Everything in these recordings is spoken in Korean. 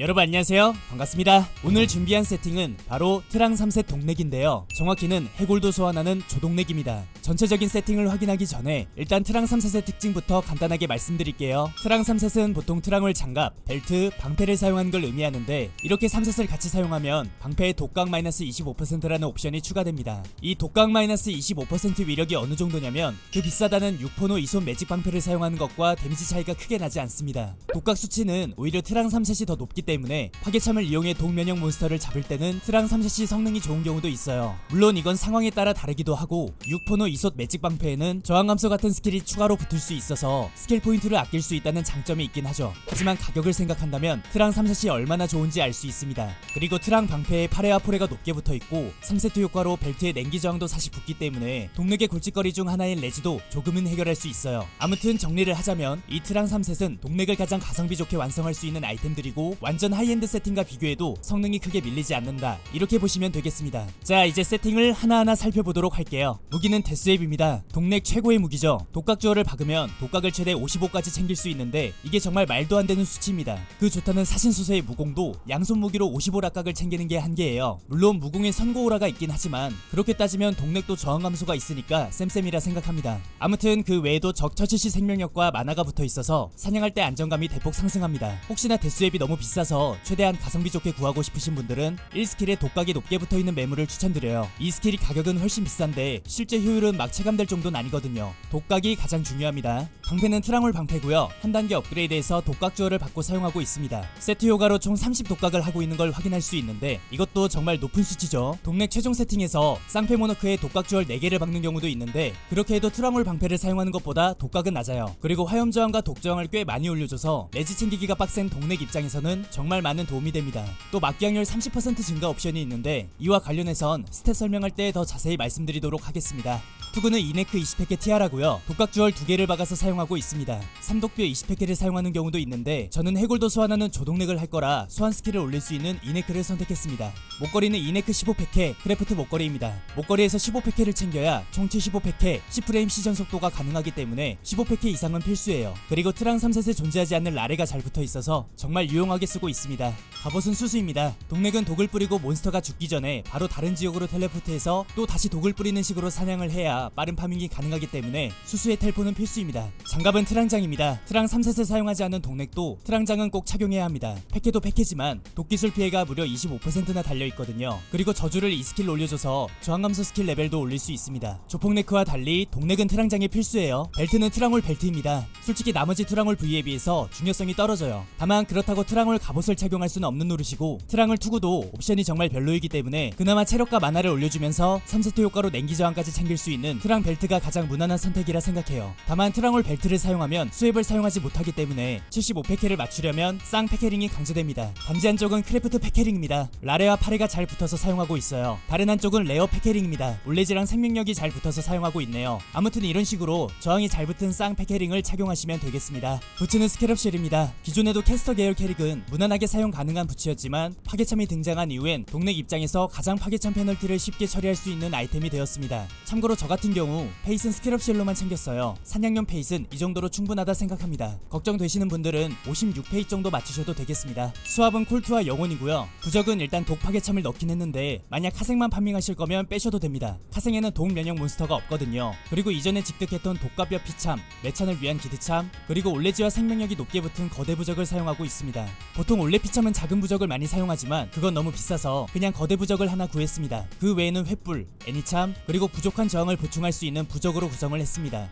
여러분 안녕하세요. 반갑습니다. 오늘 준비한 세팅은 바로 트랑 3셋 동넥인데요. 정확히는 해골도 소환하는 조동넥입니다. 전체적인 세팅을 확인하기 전에 일단 트랑 3셋의 특징부터 간단하게 말씀드릴게요. 트랑 3셋은 보통 트랑월 장갑, 벨트, 방패를 사용하는 걸 의미하는데 이렇게 3셋을 같이 사용하면 방패에 독각 마이너스 25%라는 옵션이 추가됩니다. 이 독각 마이너스 25% 위력이 어느 정도냐면 그 비싸다는 6포노 이손 매직 방패를 사용하는 것과 데미지 차이가 크게 나지 않습니다. 독각 수치는 오히려 트랑 3셋이 더 높기 때문에 파괴참을 이용해 동면역 몬스터를 잡을 때는 트랑 3셋이 성능이 좋은 경우도 있어요. 물론 이건 상황에 따라 다르기도 하고 6포노 이솥 매직 방패에는 저항 감소 같은 스킬이 추가로 붙을 수 있어서 스킬 포인트를 아낄 수 있다는 장점이 있긴 하죠. 하지만 가격을 생각한다면 트랑 3셋이 얼마나 좋은지 알 수 있습니다. 그리고 트랑 방패에 파레와 포레가 높게 붙어 있고 3세트 효과로 벨트에 냉기 저항도 사실 붙기 때문에 동력의 골칫거리 중 하나인 레지도 조금은 해결할 수 있어요. 아무튼 정리를 하자면 이 트랑 3셋은 동력을 가장 가성비 좋게 완성할 수 있는 아이템들이고 완전 하이엔드 세팅과 비교해도 성능이 크게 밀리지 않는다. 이렇게 보시면 되겠습니다. 자, 이제 세팅을 하나하나 살펴보도록 할게요. 무기는 데스웹입니다. 동넥 최고의 무기죠. 독각 주어를 박으면 독각을 최대 55까지 챙길 수 있는데 이게 정말 말도 안 되는 수치입니다. 그 좋다는 사신수세의 무공도 양손 무기로 55락각을 챙기는 게 한계예요. 물론 무공에 선고오라가 있긴 하지만 그렇게 따지면 동넥도 저항 감소가 있으니까 쌤쌤이라 생각합니다. 아무튼 그 외에도 적 처치시 생명력과 만화가 붙어 있어서 사냥할 때 안정감이 대폭 상승합니다. 혹시나 데스웹이 너무 비싸 서 최대한 가성비 좋게 구하고 싶으신 분들은 1스킬에 독각이 높게 붙어 있는 매물을 추천드려요. 이 스킬이 가격은 훨씬 비싼데 실제 효율은 막 체감될 정도는 아니거든요. 독각이 가장 중요합니다. 방패는 트랑홀 방패고요. 한 단계 업그레이드해서 독각 주어를 받고 사용하고 있습니다. 세트 효과로 총 30 독각을 하고 있는 걸 확인할 수 있는데 이것도 정말 높은 수치죠. 동넥 최종 세팅에서 쌍패 모노크에 독각 주얼 4개를 박는 경우도 있는데 그렇게 해도 트랑홀 방패를 사용하는 것보다 독각은 낮아요. 그리고 화염 저항과 독 저항을 꽤 많이 올려줘서 레지 챙기기가 빡센 동넥 입장에서는 정말 많은 도움이 됩니다. 또 막기 확률 30% 증가 옵션이 있는데 이와 관련해선 스탯 설명할 때 더 자세히 말씀드리도록 하겠습니다. 투구는 이네크 20팩의 티아라고요. 독각 주얼 2개를 박아서 사용하고 있습니다. 삼독뼈 20팩을 사용하는 경우도 있는데 저는 해골도 소환하는 조동넥을 할 거라 소환 스킬을 올릴 수 있는 이네크를 선택했습니다. 목걸이는 이네크 15팩의 크래프트 목걸이입니다. 목걸이에서 15팩을 챙겨야 총 75팩의 10프레임 시전 속도가 가능하기 때문에 15팩 이상은 필수예요. 그리고 트랑 3셋에 존재하지 않는 라레가 잘 붙어 있어서 정말 유용하게 쓰고 있습니다. 갑옷은 수수입니다. 동넥은 독을 뿌리고 몬스터가 죽기 전에 바로 다른 지역으로 텔레포트해서 또 다시 독을 뿌리는 식으로 사냥을 해야 빠른 파밍이 가능하기 때문에 수수의 텔포는 필수입니다. 장갑은 트랑장입니다. 트랑 3셋을 사용하지 않는 동넥도 트랑장은 꼭 착용해야 합니다. 패케도 패케지만 독기술 피해가 무려 25%나 달려 있거든요. 그리고 저주를 이 스킬 올려줘서 저항 감소 스킬 레벨도 올릴 수 있습니다. 조폭네크와 달리 동넥은 트랑장이 필수예요. 벨트는 트랑홀 벨트입니다. 솔직히 나머지 트랑홀 부위에 비해서 중요성이 떨어져요. 다만 그렇다고 트랑홀 갑 옷을 착용할 수는 없는 노릇이고 트랑홀 투구도 옵션이 정말 별로이기 때문에 그나마 체력과 만화를 올려주면서 3세트 효과로 냉기 저항까지 챙길 수 있는 트랑 벨트가 가장 무난한 선택이라 생각해요. 다만 트랑홀 벨트를 사용하면 수입을 사용하지 못하기 때문에 75패케를 맞추려면 쌍 패케링이 강조됩니다. 단지 한쪽은 크래프트 패케링입니다. 라레와 파레가 잘 붙어서 사용하고 있어요. 다른 한쪽은 레어 패케링입니다. 올레지랑 생명력이 잘 붙어서 사용하고 있네요. 아무튼 이런 식으로 저항이 잘 붙은 쌍 패케링을 착용하시면 되겠습니다. 부츠는 스캐럽 쉘입니다. 기존에도 캐스터 계열 캐릭은 무난 하게 사용 가능한 부츠였지만 파괴참이 등장한 이후엔 동넥 입장에서 가장 파괴참 페널티를 쉽게 처리할 수 있는 아이템이 되었습니다. 참고로 저 같은 경우 페이스는 스캐럽쉘로만 챙겼어요. 사냥용 페이스는 이 정도로 충분하다 생각합니다. 걱정되시는 분들은 56페이지 정도 맞추셔도 되겠습니다. 수압은 콜트와 영혼이고요. 부적은 일단 독 파괴참을 넣긴 했는데 만약 카생만 판밍하실 거면 빼셔도 됩니다. 카생에는 독 면역 몬스터가 없거든요. 그리고 이전에 직득했던 독가뼈 피참, 매찬을 위한 기드참, 그리고 올레지와 생명력이 높게 붙은 거대 부적을 사용하고 있습니다. 보통 올레 피참은 작은 부적을 많이 사용하지만 그건 너무 비싸서 그냥 거대 부적을 하나 구했습니다. 그 외에는 횃불, 애니참, 그리고 부족한 저항을 보충할 수 있는 부적으로 구성을 했습니다.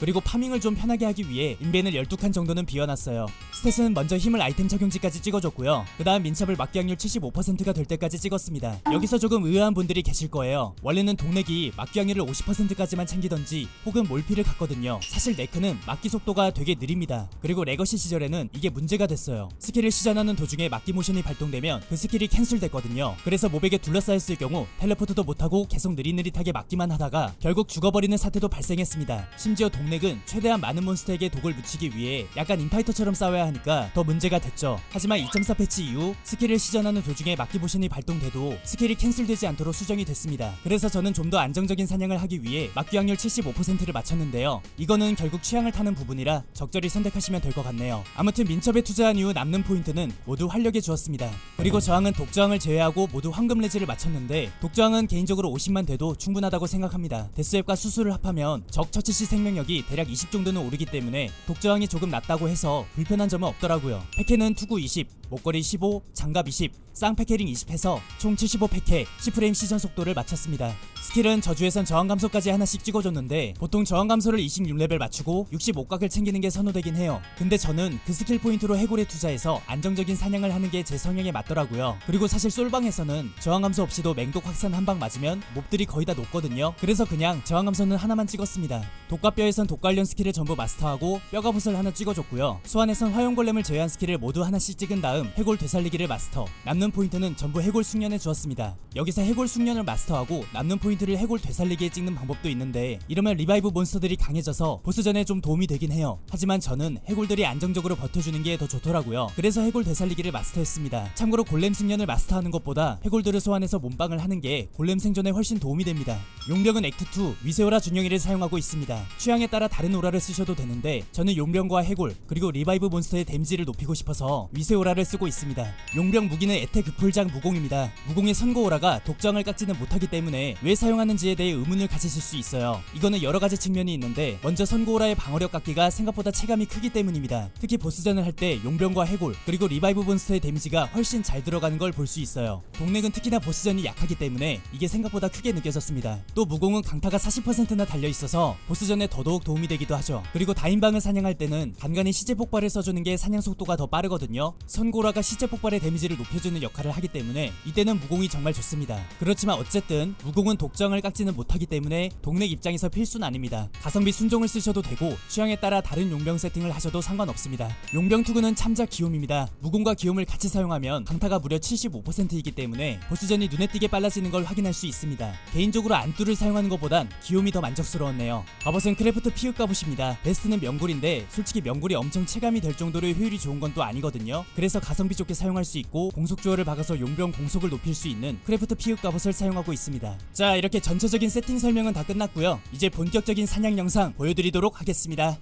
그리고 파밍을 좀 편하게 하기 위해 인벤을 12칸 정도는 비워놨어요. 스탯은 먼저 힘을 아이템 적용지까지 찍어줬고요. 그 다음 민첩을 막기 확률 75%가 될 때까지 찍었습니다. 여기서 조금 의아한 분들이 계실 거예요. 원래는 동넥이 막기 확률을 50%까지만 챙기던지 혹은 몰피를 갔거든요. 사실 네크는 막기 속도가 되게 느립니다. 그리고 레거시 시절에는 이게 문제가 됐어요. 스킬을 시전하는 도중에 막기 모션이 발동되면 그 스킬이 캔슬됐거든요. 그래서 모백에 둘러싸였을 경우 텔레포트도 못하고 계속 느릿느릿하게 막기만 하다가 결국 죽어버리는 사태도 발생했습니다. 심지어 동 동넥은 최대한 많은 몬스터에게 독을 묻히기 위해 약간 인파이터처럼 싸워야 하니까 더 문제가 됐죠. 하지만 2.4 패치 이후 스킬을 시전하는 도중에 막기 보션이 발동돼도 스킬이 캔슬되지 않도록 수정이 됐습니다. 그래서 저는 좀 더 안정적인 사냥을 하기 위해 막기 확률 75%를 맞췄는데요. 이거는 결국 취향을 타는 부분이라 적절히 선택하시면 될 것 같네요. 아무튼 민첩에 투자한 이후 남는 포인트는 모두 활력에 주었습니다. 그리고 저항은 독저항을 제외하고 모두 황금 레지를 맞췄는데 독저항은 개인적으로 50만 돼도 충분하다고 생각합니다. 데스웹과 수수를 합하면 적 처치 시 생명력이 대략 20 정도는 오르기 때문에 독저항이 조금 낮다고 해서 불편한 점은 없더라고요. 패케는 투구 20, 목걸이 15, 장갑 20, 쌍패캐링 20 해서 총 75패캐 10프레임 시전 속도를 맞췄습니다. 스킬은 저주에선 저항 감소까지 하나씩 찍어줬는데 보통 저항 감소를 26레벨 맞추고 65각을 챙기는 게 선호되긴 해요. 근데 저는 그 스킬 포인트로 해골에 투자해서 안정적인 사냥을 하는 게 제 성향에 맞더라고요. 그리고 사실 솔방에서는 저항 감소 없이도 맹독 확산 한 방 맞으면 몹들이 거의 다 녹거든요. 그래서 그냥 저항 감소는 하나만 찍었습니다. 독과뼈에선 독 관련 스킬을 전부 마스터하고 뼈가봇을 하나 찍어줬고요. 소환에선 화용골렘을 제외한 스킬을 모두 하나씩 찍은 다음 해골 되살리기를 마스터. 남는 포인트는 전부 해골 숙련에 주었습니다. 여기서 해골 숙련을 마스터하고 남는 포인트를 해골 되살리기에 찍는 방법도 있는데 이러면 리바이브 몬스터들이 강해져서 보스전에 좀 도움이 되긴 해요. 하지만 저는 해골들이 안정적으로 버텨주는 게 더 좋더라고요. 그래서 해골 되살리기를 마스터했습니다. 참고로 골렘 숙련을 마스터하는 것보다 해골들을 소환해서 몸빵을 하는 게 골렘 생존에 훨씬 도움이 됩니다. 용병은 액트2 위세오라 준영이를 사용하고 있습니다. 취향에 따라 다른 오라를 쓰셔도 되는데 저는 용병과 해골 그리고 리바이브 몬스터의 데미지를 높이고 싶어서 위세오라를 쓰고 있습니다. 용병 무기는 에테 급풀장 무공입니다. 무공의 선고 오라가 독장을 깎지는 못하기 때문에 왜 사용하는지에 대해 의문을 가지실 수 있어요. 이거는 여러 가지 측면이 있는데 먼저 선고 오라의 방어력 깎기가 생각보다 체감이 크기 때문입니다. 특히 보스전을 할 때 용병과 해골 그리고 리바이브 몬스터의 데미지가 훨씬 잘 들어가는 걸 볼 수 있어요. 동넥은 특히나 보스전이 약하기 때문에 이게 생각보다 크게 느껴졌습니다. 또 무공은 강타가 40%나 달려 있어서 보스전에 더더욱 도움이 되기도 하죠. 그리고 다인방을 사냥할 때는 간간히 시제 폭발을 써주는 게 사냥 속도가 더 빠르거든요. 선고 라가 시제 폭발의 데미지를 높여주는 역할을 하기 때문에 이때는 무공이 정말 좋습니다. 그렇지만 어쨌든 무공은 독정을 깎지는 못하기 때문에 동넥 입장에서 필수는 아닙니다. 가성비 순종을 쓰셔도 되고 취향에 따라 다른 용병 세팅을 하셔도 상관없습니다. 용병 투구는 참자 기욤입니다. 무공과 기욤을 같이 사용하면 강타가 무려 75%이기 때문에 보스전이 눈에 띄게 빨라지는 걸 확인할 수 있습니다. 개인적으로 안뚜를 사용하는 것보단 기욤이 더 만족스러웠네요. 갑옷은 크래프트 피읍 갑옷입니다. 베스트는 명굴인데 솔직히 명굴이 엄청 체감이 될 정도로 효율이 좋은 건 또 아니거든요. 그래서 가성비 좋게 사용할 수 있고 공속 주어를 박아서 용병 공속을 높일 수 있는 크래프트 피읍 갑옷을 사용하고 있습니다. 자 이렇게 전체적인 세팅 설명은 다 끝났고요. 이제 본격적인 사냥 영상 보여드리도록 하겠습니다.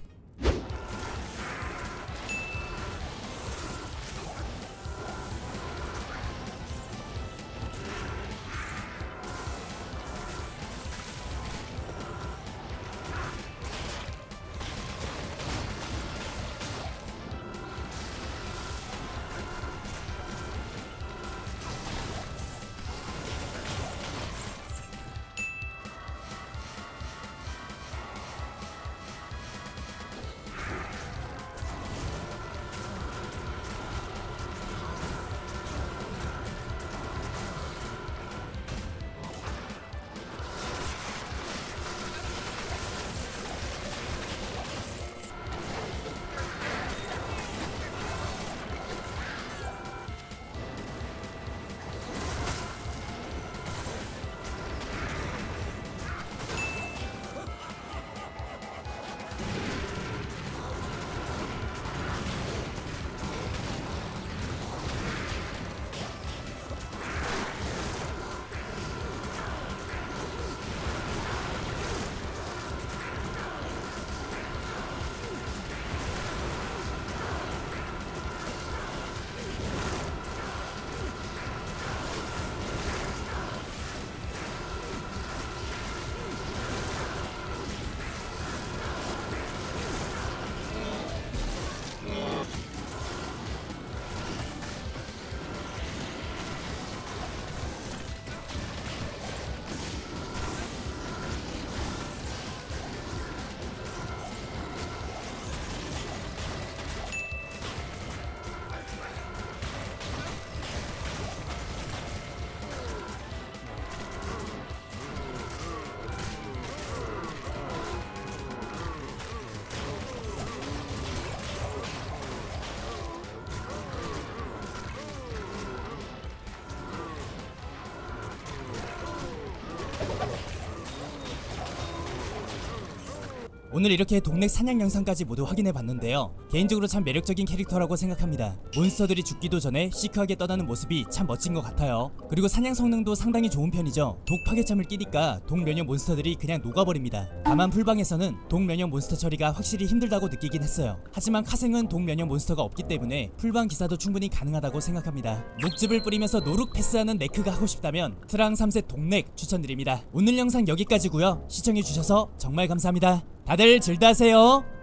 오늘 이렇게 동넥 사냥 영상까지 모두 확인해 봤는데요. 개인적으로 참 매력적인 캐릭터라고 생각합니다. 몬스터들이 죽기도 전에 시크하게 떠나는 모습이 참 멋진 것 같아요. 그리고 사냥 성능도 상당히 좋은 편이죠. 독 파괴참을 끼니까 독 면역 몬스터들이 그냥 녹아버립니다. 다만 풀방에서는 독 면역 몬스터 처리가 확실히 힘들다고 느끼긴 했어요. 하지만 카생은 독 면역 몬스터가 없기 때문에 풀방 기사도 충분히 가능하다고 생각합니다. 녹즙을 뿌리면서 노룩 패스하는 네크가 하고 싶다면 트랑 3세 동넥 추천드립니다. 오늘 영상 여기까지고요. 시청해주셔서 정말 감사합니다. 다들 즐다하세요.